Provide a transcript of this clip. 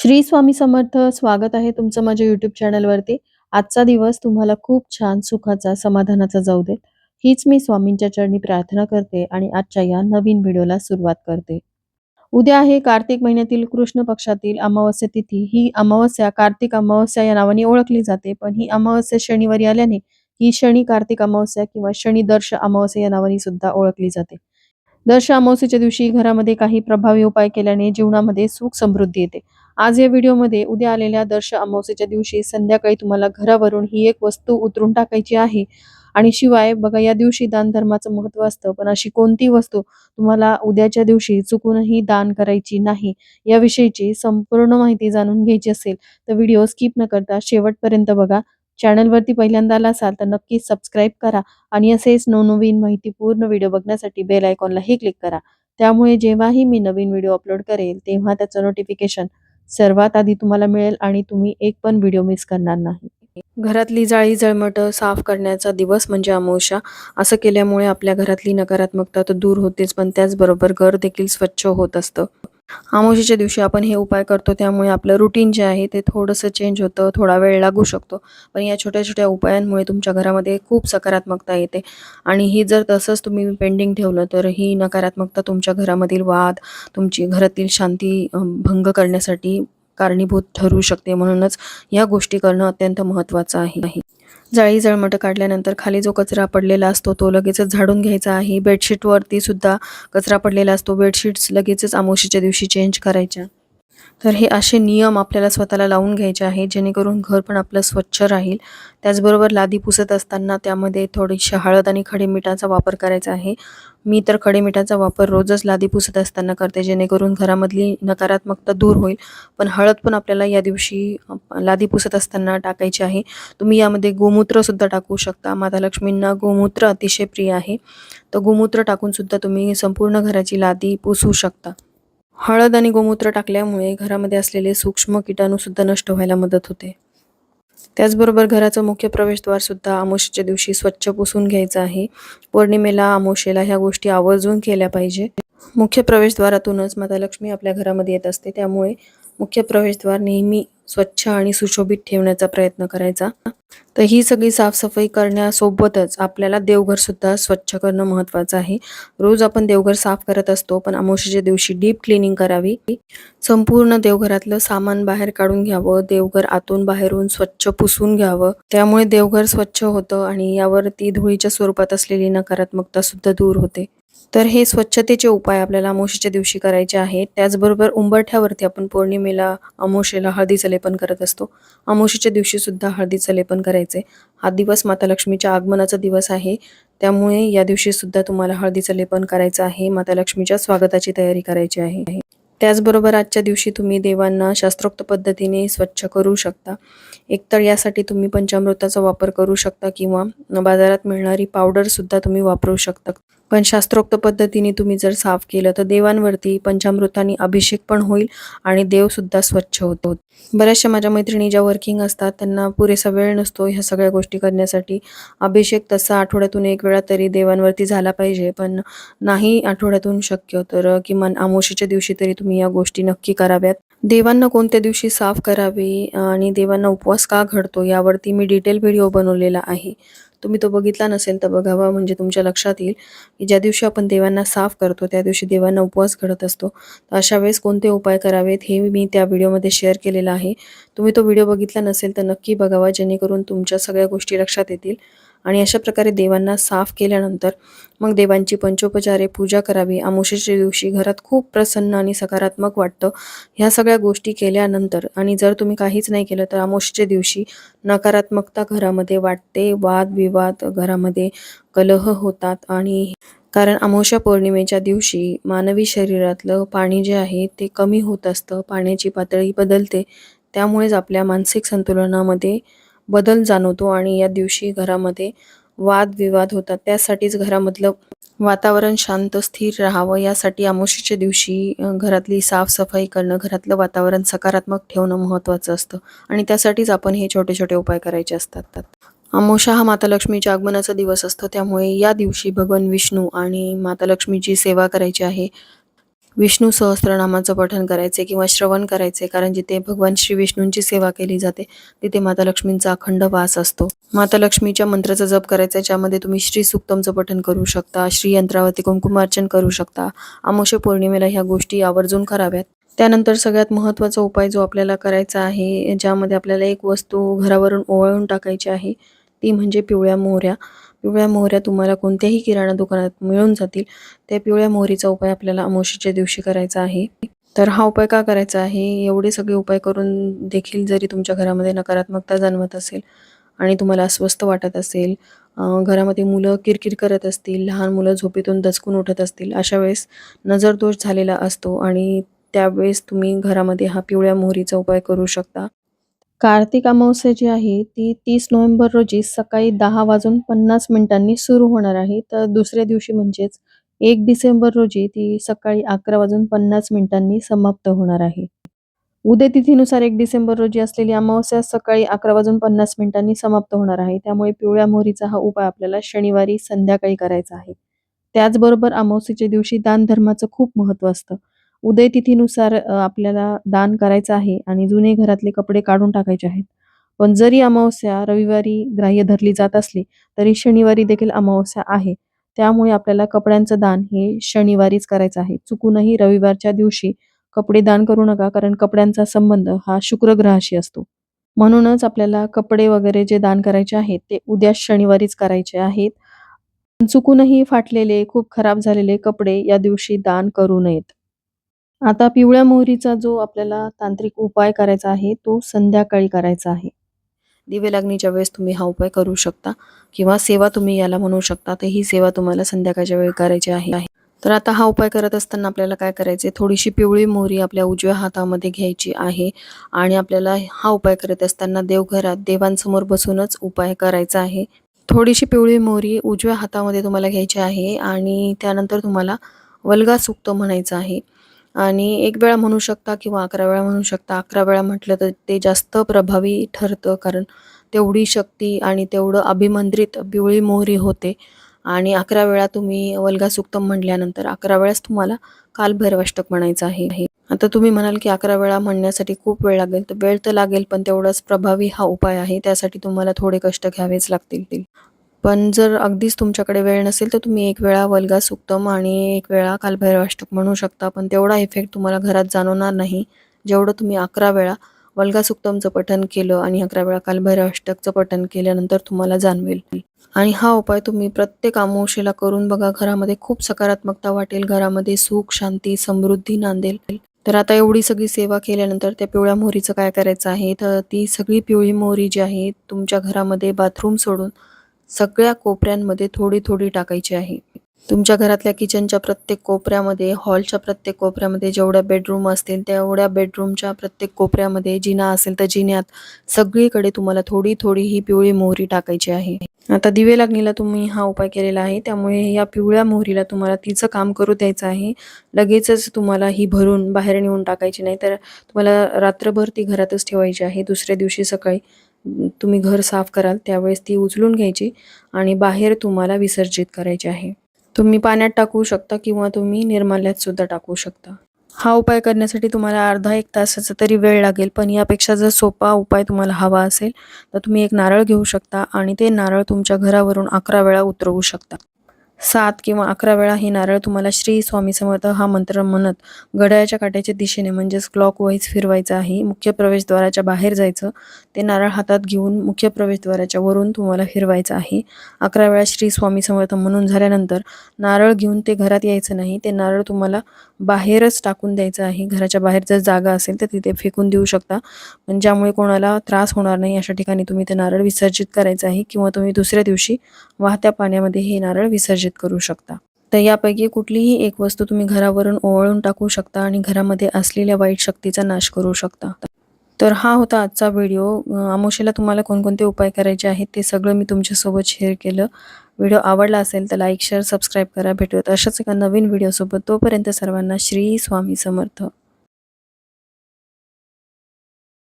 श्री स्वामी समर्थ स्वागत आहे तुमचं माझ्या युट्यूब चॅनलवरती आजचा दिवस तुम्हाला खूप छान सुखाचा समाधानाचा जाऊ देत. हीच मी स्वामींच्या चरणी प्रार्थना करते आणि आजच्या या नवीन व्हिडिओला सुरुवात करते. उद्या आहे कार्तिक महिन्यातील कृष्ण पक्षातील अमावस्या तिथी. ही अमावस्या कार्तिक अमावस्या या नावाने ओळखली जाते पण ही अमावस्या शनिवारी आल्याने ही शनी कार्तिक अमावस्या किंवा शनी दर्श अमावस्या या नावाने सुद्धा ओळखली जाते. दर्श अमावस्येच्या दिवशी घरामध्ये काही प्रभावी उपाय केल्याने जीवनामध्ये सुख समृद्धी येते. आज या व्हिडिओमध्ये उद्या आलेल्या दर्श अमावस्येच्या दिवशी संध्याकाळी तुम्हाला घरावरून ही एक वस्तू उतरून टाकायची आहे. आणि शिवाय बघा या दिवशी दान धर्माचं महत्त्व असतं पण अशी कोणती वस्तू तुम्हाला उद्याच्या दिवशी चुकूनही दान करायची नाही याविषयीची संपूर्ण माहिती जाणून घ्यायची असेल तर व्हिडिओ स्किप न करता शेवटपर्यंत बघा. चॅनलवरती पहिल्यांदा आला असाल तर नक्कीच सबस्क्राईब करा आणि असेच नवनवीन माहितीपूर्ण व्हिडिओ बघण्यासाठी बेल आयकॉनलाही क्लिक करा. त्यामुळे जेव्हाही मी नवीन व्हिडिओ अपलोड करेल तेव्हा त्याचं नोटिफिकेशन सर्वात आधी तुम्हाला मिळेल आणि तुम्ही एक पण व्हिडिओ मिस करणार नाही. घरातली जाळी जळमट साफ करण्याचा दिवस म्हणजे अमावस्या. असं केल्यामुळे आपल्या घरातली नकारात्मकता तर दूर होतेच पण त्याचबरोबर घर देखील स्वच्छ होत असतं. अमावस्येच्या दिवशी आपण हे उपाय करतो त्यामुळे आपलं रुटीन जे आहे ते थोडंसं चेंज होतं थोडा वेळ लागू शकतो. पण या छोट्या छोट्या उपायांमुळे तुमच्या घरामध्ये खूप सकारात्मकता येते. आणि ही जर तसंच तुम्ही पेंडिंग ठेवलं तर ही नकारात्मकता तुमच्या घरामधील वाद तुमची घरातील शांती भंग करण्यासाठी कारणीभूत ठरू शकते म्हणूनच या गोष्टी करणं अत्यंत महत्त्वाचं आहे. जाळी जळमट काढल्यानंतर खाली जो कचरा पडलेला असतो तो लगेचच झाडून घ्यायचा आहे. बेडशीटवरती सुद्धा कचरा पडलेला असतो. बेडशीट्स लगेचच आमोशीच्या दिवशी चेंज करायच्या. तर हे असे नियम आपल्याला स्वतःला लावून घ्यायचे आहे जेणेकरून घर पण आपलं स्वच्छ राहील. त्याचबरोबर लादी पुसत असताना त्यामध्ये थोडीशी हळद आणि खडे मिठाचा वापर करायचा आहे. मी तर खडे मिठाचा वापर रोजच लादी पुसत असताना करते जेणेकरून घरामधली नकारात्मकता दूर होईल. पण हळद पण आपल्याला या दिवशी लादी पुसत असताना टाकायची आहे. तुम्ही यामध्ये गोमूत्रसुद्धा टाकू शकता. माता लक्ष्मींना गोमूत्र अतिशय प्रिय आहे. तर गोमूत्र टाकूनसुद्धा तुम्ही संपूर्ण घराची लादी पुसू शकता. हळद आणि गोमूत्र टाकल्यामुळे घरामध्ये असलेले सूक्ष्म किटाणूसुद्धा नष्ट व्हायला मदत होते. त्याचबरोबर घराचं मुख्य प्रवेशद्वारसुद्धा आमोशीच्या दिवशी स्वच्छ पुसून घ्यायचं आहे. पौर्णिमेला आमोशेला ह्या गोष्टी आवर्जून केल्या पाहिजे. मुख्य प्रवेशद्वारातूनच माता लक्ष्मी आपल्या घरामध्ये येत असते. त्यामुळे मुख्य प्रवेशद्वार नेहमी स्वच्छ आणि सुशोभित ठेवण्याचा प्रयत्न करायचा. तर ही सगळी साफसफाई करण्यासोबतच आपल्याला देवघर सुद्धा स्वच्छ करणं महत्त्वाचं आहे. रोज आपण देवघर साफ करत असतो पण अमावशीच्या दिवशी डीप क्लिनिंग करावी. संपूर्ण देवघरातलं सामान बाहेर काढून घ्यावं देवघर आतून बाहेरून स्वच्छ पुसून घ्यावं. त्यामुळे देवघर स्वच्छ होतं आणि यावरती धुळीच्या स्वरूपात असलेली नकारात्मकता सुद्धा दूर होते. तर हे स्वच्छतेचे उपाय आपल्याला अमोशीच्या दिवशी करायचे आहेत. त्याचबरोबर उंबरठ्यावरती आपण पौर्णिमेला अमोशेला हळदीचं लेपन करत असतो. अमोशीच्या दिवशी सुद्धा हळदीचं लेपन करायचे. हा दिवस माता लक्ष्मीच्या आगमनाचा दिवस आहे. त्यामुळे या दिवशी सुद्धा तुम्हाला हळदीचं लेपन करायचं आहे. माता लक्ष्मीच्या स्वागताची तयारी करायची आहे. त्याचबरोबर आजच्या दिवशी तुम्ही देवांना शास्त्रोक्त पद्धतीने स्वच्छ करू शकता. एकतर यासाठी तुम्ही पंचामृताचा वापर करू शकता किंवा बाजारात मिळणारी पावडरसुद्धा तुम्ही वापरू शकता. पण शास्त्रोक्त पद्धतीने तुम्ही जर साफ केलं तर देवांवरती पंचामृतांनी अभिषेक पण होईल आणि देवसुद्धा स्वच्छ होतो. बऱ्याचशा माझ्या मैत्रिणी ज्या वर्किंग असतात त्यांना पुरेसा वेळ नसतो ह्या सगळ्या गोष्टी करण्यासाठी. अभिषेक तसा आठवड्यातून एक वेळा तरी देवांवरती झाला पाहिजे पण नाही आठवड्यातून शक्य तर किमान आमोशीच्या दिवशी तरी तुम्ही या गोष्टी नक्की कराव्यात. देवांना कोणत्या दिवशी साफ करावे आणि देवांना उपवास का घडतो यावरती मी डिटेल व्हिडिओ बनवलेला आहे. तुम्ही तो बघितला नसेल तर बघावा म्हणजे तुमच्या लक्षात येईल की ज्या दिवशी आपण देवांना साफ करतो त्या दिवशी देवांना उपवास घडत असतो. तर अशा वेळेस कोणते उपाय करावेत हे मी त्या व्हिडिओमध्ये शेअर केलेलं आहे. तुम्ही तो व्हिडिओ बघितला नसेल तर नक्की बघावा जेणेकरून तुमच्या सगळ्या गोष्टी लक्षात येतील. आणि अशा प्रकारे देवांना साफ केल्यानंतर मग देवांची पंचोपचारे पूजा करावी. अमावस्येच्या दिवशी घरात खूप प्रसन्न आणि सकारात्मक वाटतं. ह्या सगळ्या गोष्टी केल्यानंतर आणि जर तुम्ही काहीच नाही केलं तर अमावस्येच्या दिवशी नकारात्मकता घरामध्ये वाटते. वादविवाद घरामध्ये कलह होतात आणि कारण अमावस्या पौर्णिमेच्या दिवशी मानवी शरीरातलं पाणी जे आहे ते कमी होत असतं. पाण्याची पातळी बदलते. त्यामुळेच आपल्या मानसिक संतुलनामध्ये बदल जाणवतो आणि या दिवशी घरामध्ये वादविवाद होतात. त्यासाठीच घरामधलं वातावरण शांत स्थिर राहावं. यासाठी आमोशीच्या दिवशी घरातली साफसफाई करणं घरातलं वातावरण सकारात्मक ठेवणं महत्त्वाचं असतं. आणि त्यासाठीच आपण हे छोटे छोटे उपाय करायचे असतात. अमोशा हा माता लक्ष्मीच्या आगमनाचा दिवस असतो. त्यामुळे या दिवशी भगवान विष्णू आणि माता लक्ष्मीची सेवा करायची आहे. विष्णू सहस्त्रनामाचं पठण करायचे किंवा श्रवण करायचे कारण जिथे भगवान श्री विष्णूंची सेवा केली जाते तिथे माता लक्ष्मींचा अखंड वास असतो. माता लक्ष्मीच्या मंत्राचा जप करायचा ज्यामध्ये तुम्ही श्री सुक्तमचं पठण करू शकता श्री यंत्रावरती कुंकुमार्चन करू शकता आमोश पौर्णिमेला ह्या गोष्टी आवर्जून कराव्यात. त्यानंतर सगळ्यात महत्त्वाचा उपाय जो आपल्याला करायचा आहे ज्यामध्ये आपल्याला एक वस्तू घरावरून ओवाळून टाकायची आहे ती म्हणजे पिवळ्या मोहऱ्या. पिवळ्या मोहऱ्या तुम्हाला कोणत्याही किराणा दुकानात मिळून जातील. त्या पिवळ्या मोहरीचा उपाय आपल्याला अमावशीच्या दिवशी करायचा आहे. तर हा उपाय का करायचा आहे? एवढे सगळे उपाय करून देखील जरी तुमच्या घरामध्ये नकारात्मकता जाणवत असेल आणि तुम्हाला अस्वस्थ वाटत असेल घरामध्ये मुलं किरकिर करत असतील लहान मुलं झोपेतून दचकून उठत असतील अशा वेळेस नजरदोष झालेला असतो आणि त्यावेळेस तुम्ही घरामध्ये हा पिवळ्या मोहरीचा उपाय करू शकता. कार्तिक अमावस्या जी आहे ती तीस नोव्हेंबर रोजी सकाळी दहा वाजून पन्नास मिनिटांनी सुरू होणार आहे. तर दुसऱ्या दिवशी म्हणजेच एक डिसेंबर रोजी ती सकाळी अकरा वाजून पन्नास मिनिटांनी समाप्त होणार आहे. उद्या तिथीनुसार एक डिसेंबर रोजी असलेली अमावस्या सकाळी अकरा वाजून पन्नास मिनिटांनी समाप्त होणार आहे. त्यामुळे पिवळ्या मोहरीचा हा उपाय आपल्याला शनिवारी संध्याकाळी करायचा आहे. त्याचबरोबर अमावस्येच्या दिवशी दान धर्माचं खूप महत्त्व असतं. उदय तिथीनुसार आपल्याला दान करायचं आहे आणि जुने घरातले कपडे काढून टाकायचे आहेत. पण जरी अमावस्या रविवारी ग्राह्य धरली जात असली तरी शनिवारी देखील अमावस्या आहे. त्यामुळे आपल्याला कपड्यांचं दान हे शनिवारीच करायचं आहे. चुकूनही रविवारच्या दिवशी कपडे दान करू नका कारण कपड्यांचा संबंध हा शुक्र ग्रहाशी असतो. म्हणूनच आपल्याला कपडे वगैरे जे दान करायचे आहेत ते उद्या शनिवारीच करायचे आहेत. चुकूनही फाटलेले खूप खराब झालेले कपडे या दिवशी दान करू नयेत. आता पिवळ्या मोहरीचा जो आपल्याला तांत्रिक उपाय करायचा आहे तो संध्याकाळी करायचा आहे. दिवे लागणीच्या वेळेस तुम्ही हा उपाय करू शकता किंवा सेवा तुम्ही याला म्हणू शकता तर ही सेवा तुम्हाला संध्याकाळच्या वेळी करायची आहे. तर आता हा उपाय करत असताना आपल्याला काय करायचे थोडीशी पिवळी मोहरी आपल्या उजव्या हातामध्ये घ्यायची आहे आणि आपल्याला हा उपाय करत असताना देवघरात देवांसमोर बसूनच उपाय करायचा आहे. थोडीशी पिवळी मोहरी उजव्या हातामध्ये तुम्हाला घ्यायची आहे आणि त्यानंतर तुम्हाला वल्गा सुक्त म्हणायचं आहे. आणि एक वेळा म्हणू शकता किंवा अकरा वेळा म्हणू शकता अकरा वेळा म्हटलं तर ते जास्त प्रभावी ठरतं कारण तेवढी शक्ती आणि तेवढं अभिमंत्रित पिवळी मोहरी होते. आणि अकरा वेळा तुम्ही वल्गासुक्तम म्हणल्यानंतर म्हटल्यानंतर अकरा वेळाच तुम्हाला कालभैरवाष्टक म्हणायचं आहे. आता तुम्ही म्हणाल की अकरा वेळा म्हणण्यासाठी खूप वेळ लागेल तर वेळ तर लागेल पण तेवढाच प्रभावी हा उपाय आहे त्यासाठी तुम्हाला थोडे कष्ट घ्यावेच लागतील. पण जर अगदीच तुमच्याकडे वेळ नसेल तर तुम्ही एक वेळा वल्गा सुक्तम आणि एक वेळा कालभैरवाष्टक म्हणू शकता. पण तेवढा इफेक्ट तुम्हाला घरात जाणवणार नाही. जेवढं तुम्ही अकरा वेळा वल्गा सुक्तमचं पठन केलं आणि अकरा वेळा कालभैरवाष्टकचं पठन केल्यानंतर तुम्हाला जाणवेल. आणि हा उपाय तुम्ही प्रत्येक अमावशेला करून बघा. घरामध्ये खूप सकारात्मकता वाटेल. घरामध्ये सुख शांती समृद्धी नांदेल. तर आता एवढी सगळी सेवा केल्यानंतर त्या पिवळ्या मोहरीचं काय करायचं आहे? तर ती सगळी पिवळी मोहरी जी आहे तुमच्या घरामध्ये बाथरूम सोडून सगळ्या कोपऱ्यांमध्ये थोडी थोडी टाकायची आहे. तुमच्या घरातल्या किचनच्या प्रत्येक कोपऱ्यामध्ये हॉलच्या प्रत्येक कोपऱ्यामध्ये जेवढ्या बेडरूम असतील तेवढ्या बेडरूमच्या प्रत्येक कोपऱ्यामध्ये जिना असेल तर जिन्यात सगळीकडे तुम्हाला थोडी थोडी ही पिवळी मोहरी टाकायची आहे. आता दिवे लागणीला तुम्ही हा उपाय केलेला आहे. त्यामुळे या पिवळ्या मोहरीला तुम्हाला तिचं काम करू द्यायचं आहे. लगेचच तुम्हाला ही भरून बाहेर नेऊन टाकायची नाही तर तुम्हाला रात्रभर ती घरातच ठेवायची आहे. दुसऱ्या दिवशी सकाळी तुम्ही घर साफ कराल त्यावेळेस ती उचलून घ्यायची आणि बाहेर तुम्हाला विसर्जित करायची आहे. तुम्ही पाण्यात टाकू शकता किंवा तुम्ही निर्माल्यात सुद्धा टाकू शकता. हा उपाय करण्यासाठी तुम्हाला अर्धा एक तासाचा तरी वेळ लागेल पण यापेक्षा जर सोपा उपाय तुम्हाला हवा असेल तर तुम्ही एक नारळ घेऊ शकता आणि ते नारळ तुमच्या घरावरून अकरा वेळा उतरवू शकता. सात किंवा अकरा वेळा हे नारळ तुम्हाला श्री स्वामी समर्थ हा मंत्र म्हणत घड्याळ्याच्या काट्याच्या दिशेने म्हणजेच क्लॉक वाईज फिरवायचं आहे. मुख्य प्रवेशद्वाराच्या बाहेर जायचं ते नारळ हातात घेऊन मुख्य प्रवेशद्वाराच्या वरून तुम्हाला फिरवायचं आहे. अकरा वेळा श्री स्वामी समर्थ म्हणून झाल्यानंतर नारळ घेऊन ते घरात यायचं नाही ते नारळ तुम्हाला बाहेरच टाकून द्यायचं आहे. घराच्या बाहेर जर जागा असेल तर तिथे फेकून देऊ शकता पण ज्यामुळे कोणाला त्रास होणार नाही अशा ठिकाणी तुम्ही ते नारळ विसर्जित करायचं आहे किंवा तुम्ही दुसऱ्या दिवशी वाहत्या पाण्यामध्ये हे नारळ विसर्जित करू शकता. तर यापैकी कुठलीही एक वस्तू तुम्ही घरावरून ओवाळून टाकू शकता आणि घरामध्ये असलेल्या वाईट शक्तीचा नाश करू शकता. तर हा होता आजचा व्हिडिओ. अं, तुम्हाला कोणकोणते उपाय करायचे आहेत ते सगळं मी तुमच्यासोबत शेअर केलं. व्हिडिओ आवडला असेल तर लाईक शेअर सबस्क्राईब करा. भेटूयात अशाच एका नवीन व्हिडिओसोबत. तोपर्यंत सर्वांना श्री स्वामी समर्थ.